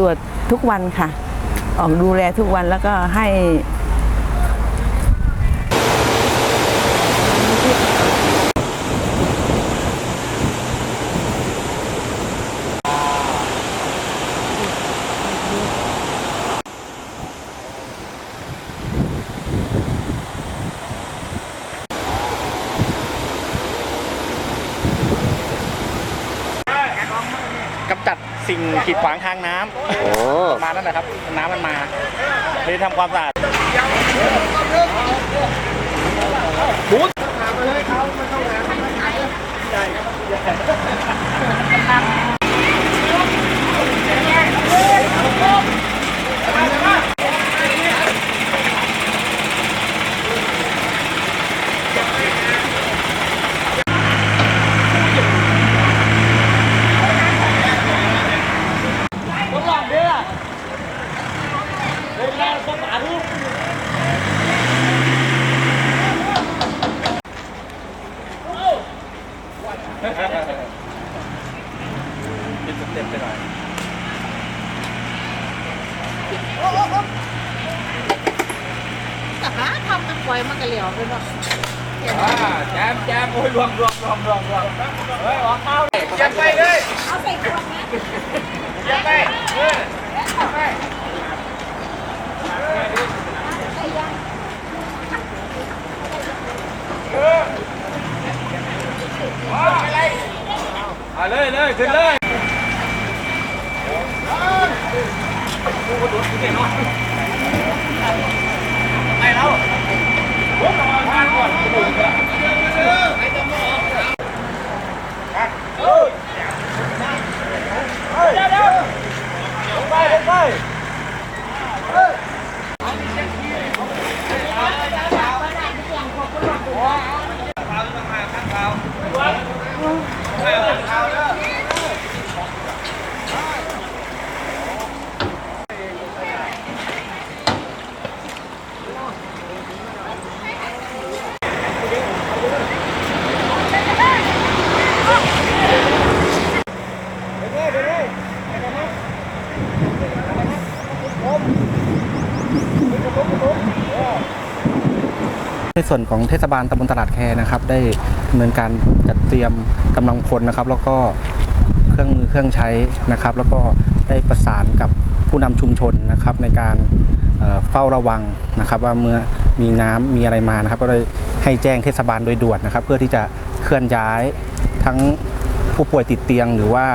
ตรวจทุกวันค่ะ ออกดูแลทุกวันแล้วก็ให้ กำจัด สิ่งขีดขวางทางน้ำโอ้ประมาณนั้นแหละครับ น้ำมันมาเลยทำความสะอาด เต็ปไปหน่อยโอ้โหแต่หาทำกันปล่อยมันก็เหลียวไปเนาะแจมแจมโอ้ยรวมรวมรวมรวมรวมเฮ้ยออกเต้าเลยแจมไปเลยเอาใส่ขวดนะแจมไปเออเอาเลยเลยขึ้นเลย ไปแล้วลุกออกมาก่อนไปจมูกเฮ้ยเฮ้ยเดี๋ยวเดี๋ยวลงไปลงไป ในส่วนของเทศบาลตำบลตลาดแคนะครับได้ดำเนินการจัดเตรียมกำลังพลนะครับ แล้วก็เครื่องมือเครื่องใช้นะครับ แล้วก็ได้ประสานกับผู้นำชุมชนนะครับในการเอ่อเฝ้าระวังนะครับ ว่าเมื่อมีน้ำมีอะไรมานะครับ ก็ได้ให้แจ้งเทศบาลโดยด่วนนะครับ เพื่อที่จะเคลื่อนย้ายทั้งผู้ป่วยติดเตียงหรือว่า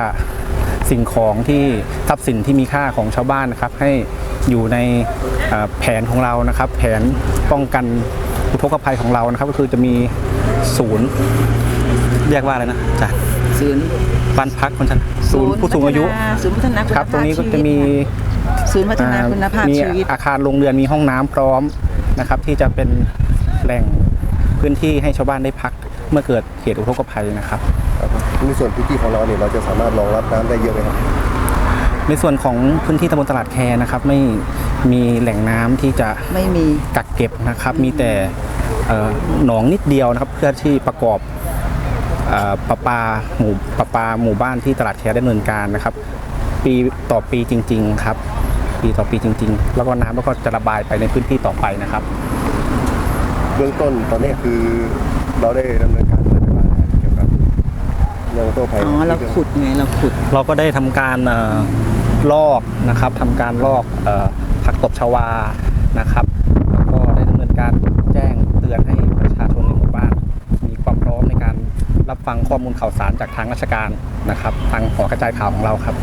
สิ่งของที่ทรัพย์สินที่มีค่าของชาวบ้านนะครับ ให้อยู่ในเอ่อแผนของเรานะครับ แผนป้องกัน อุทกภัยของเรานะครับ ก็คือจะมีศูนย์เรียกว่าอะไรนะอาจารย์ศูนย์บ้านพักคนชราศูนย์ผู้สูงอายุพัฒนาศูนย์พัฒนาคุณครับ ตรงภาพนี้ก็ชีจะวิตมีศูนย์พัฒนาคุณภาพมีชีวิตอาคารโรงเรือนมีห้องน้ำพร้อมนะครับ ที่จะเป็นแหล่งพื้นที่ให้ชาวบ้านได้พักเมื่อเกิดเหตุอุทกภัยนะครับครับในส่วนพื้นที่ของเราเนี่ยเราจะสามารถรองรับน้ำได้เยอะไหมครับ ในส่วนของพื้นที่ตำบลตลาดแคนะครับไม่มีแหล่งน้ำที่จะไม่มี กักเก็บนะครับ มีแต่เอ่อหนองนิดเดียวนะครับ เพื่อที่ประกอบเอ่อประปาหมู่ประปาหมู่บ้านที่ตลาดแคได้ดำเนินการนะครับ ปีต่อปีจริง ๆ ครับ ปีต่อปีจริง ๆ แล้วก็น้ำแล้วก็จะระบายไปในพื้นที่ต่อไปนะครับ เบื้องต้นตอนนี้คือเราได้ดำเนินการอะไรไปบ้างนะครับเกี่ยวกับเรื่องอุทกภัยอ๋อ เราขุดไง เราขุด เราก็ได้ทำการเอ่อ ลอกนะครับทำการลอกออผักตบชวานะครับแล้วก็ได้ดำเนินการแจ้งเตือนให้ประชาชนในหมู่บ้าน มีความพร้อมในการรับฟังข้อมูลข่าวสารจากทางราชการนะครับ ทางหอกระจายข่าวของเราครับ